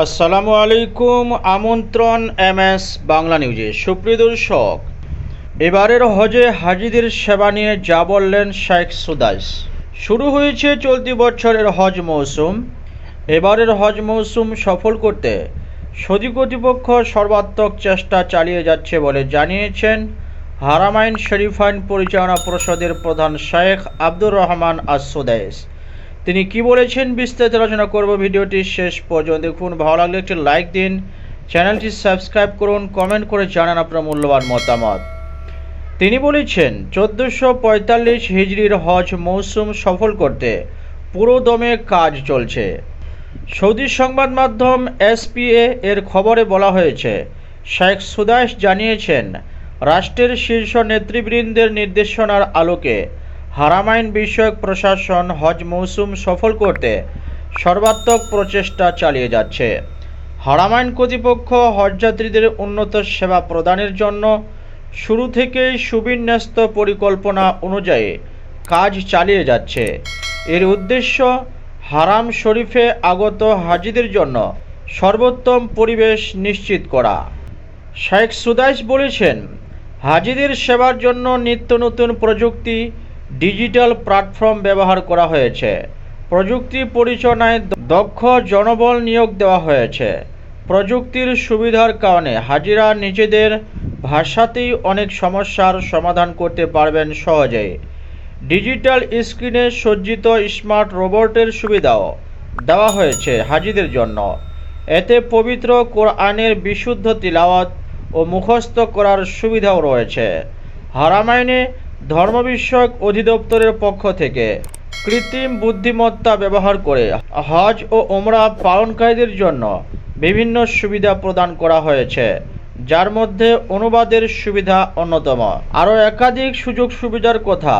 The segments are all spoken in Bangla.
আসসালামু আলাইকুম, আমন্ত্রণ এম এস বাংলা নিউজে। সুপ্রিয় দর্শক, এবারের হজে হাজিদের সেবা নিয়ে যা বললেন শেখ সুদাস শুরু হয়েছে চলতি বছরের হজ মৌসুম। এবারের হজ মৌসুম সফল করতে সৌদি কর্তৃপক্ষ সর্বাত্মক চেষ্টা চালিয়ে যাচ্ছে বলে জানিয়েছেন হারামাইন শরীফাইন পরিচালনা পরিষদের প্রধান শেখ আব্দুর রহমান আসুদাইস তিনি কি বলেছেন বিস্তারিত আলোচনা করব ভিডিওটি শেষ পর্যন্ত দেখুন। ভালো লাগলে একটি লাইক দিন। চ্যানেলটি সাবস্ক্রাইব করুন কমেন্ট করে জানান আপনার মূল্যবান মতামত। তিনি বলেছেন, চোদ্দোশো পঁয়তাল্লিশ হিজড়ির হজ মৌসুম সফল করতে পুরো দমে কাজ চলছে। সৌদি সংবাদ মাধ্যম এসপিএ এর খবরে বলা হয়েছে, শেখ সুদাস জানিয়েছেন, রাষ্ট্রের শীর্ষ নেতৃবৃন্দের নির্দেশনার আলোকে হারামাইন বিষয়ক প্রশাসন হজ মৌসুম সফল করতে সর্বাত্মক প্রচেষ্টা চালিয়ে যাচ্ছে। হারামাইন কর্তৃপক্ষ হজযাত্রীদের উন্নত সেবা প্রদানের জন্য শুরু থেকেই সুবিন্যস্ত পরিকল্পনা অনুযায়ী কাজ চালিয়ে যাচ্ছে। এর উদ্দেশ্য হারাম শরীফে আগত হাজিদের জন্য সর্বোত্তম পরিবেশ নিশ্চিত করা। শেখ সুদাইস বলেছেন, হাজিদের সেবার জন্য নিত্য নতুন প্রযুক্তি ডিজিটাল প্ল্যাটফর্ম ব্যবহার করা হয়েছে। প্রযুক্তি পরিচালনায় দক্ষ জনবল নিয়োগ দেওয়া হয়েছে। প্রযুক্তির সুবিধার কারণে হাজিরা নিজেদের ভাষাতেই অনেক সমস্যার সমাধান করতে পারবেন সহজেই। ডিজিটাল স্ক্রিনে সজ্জিত স্মার্ট রোবটের সুবিধাও দেওয়া হয়েছে হাজিদের জন্য। এতে পবিত্র কোরআনের বিশুদ্ধ তিলাওয়াত ও মুখস্থ করার সুবিধাও রয়েছে। হারামাইনে ধর্ম বিষয়ক অধিদপ্তরের পক্ষ থেকে কৃত্রিম বুদ্ধিমত্তা ব্যবহার করে হজ ও ওমরা পালনকারীদের জন্য বিভিন্ন সুবিধা প্রদান করা হয়েছে, যার মধ্যে অনুবাদের সুবিধা অন্যতম। আরও একাধিক সুযোগ সুবিধার কথা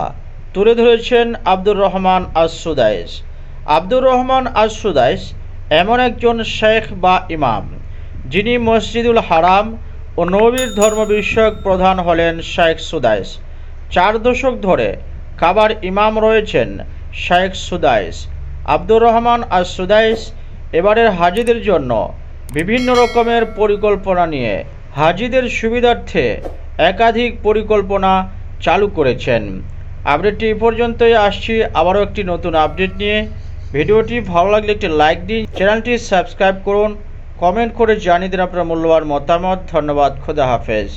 তুলে ধরেছেন আব্দুর রহমান আসুদাইস আব্দুর রহমান আসুদাইস এমন একজন শেখ বা ইমাম, যিনি মসজিদুল হারাম ও নবীর ধর্ম বিষয়ক প্রধান হলেন শেখ সুদাইস। চার দশক ধরে কাবার ইমাম রয়েছেন Sheikh Sudais. Abdur Rahman al Sudais এবারের হাজিদের জন্য বিভিন্ন রকমের পরিকল্পনা নিয়ে হাজিদের সুবিধার্থে একাধিক পরিকল্পনা চালু করেছেন। আপডেটটি এই পর্যন্তই। আসছি আবারও একটি নতুন আপডেট নিয়ে। ভিডিওটি ভালো লাগলে একটি লাইক দিন। চ্যানেলটি সাবস্ক্রাইব করুন। কমেন্ট করে জানিয়ে দিন আপনার মূল্যবান মতামত। ধন্যবাদ। খোদা হাফেজ।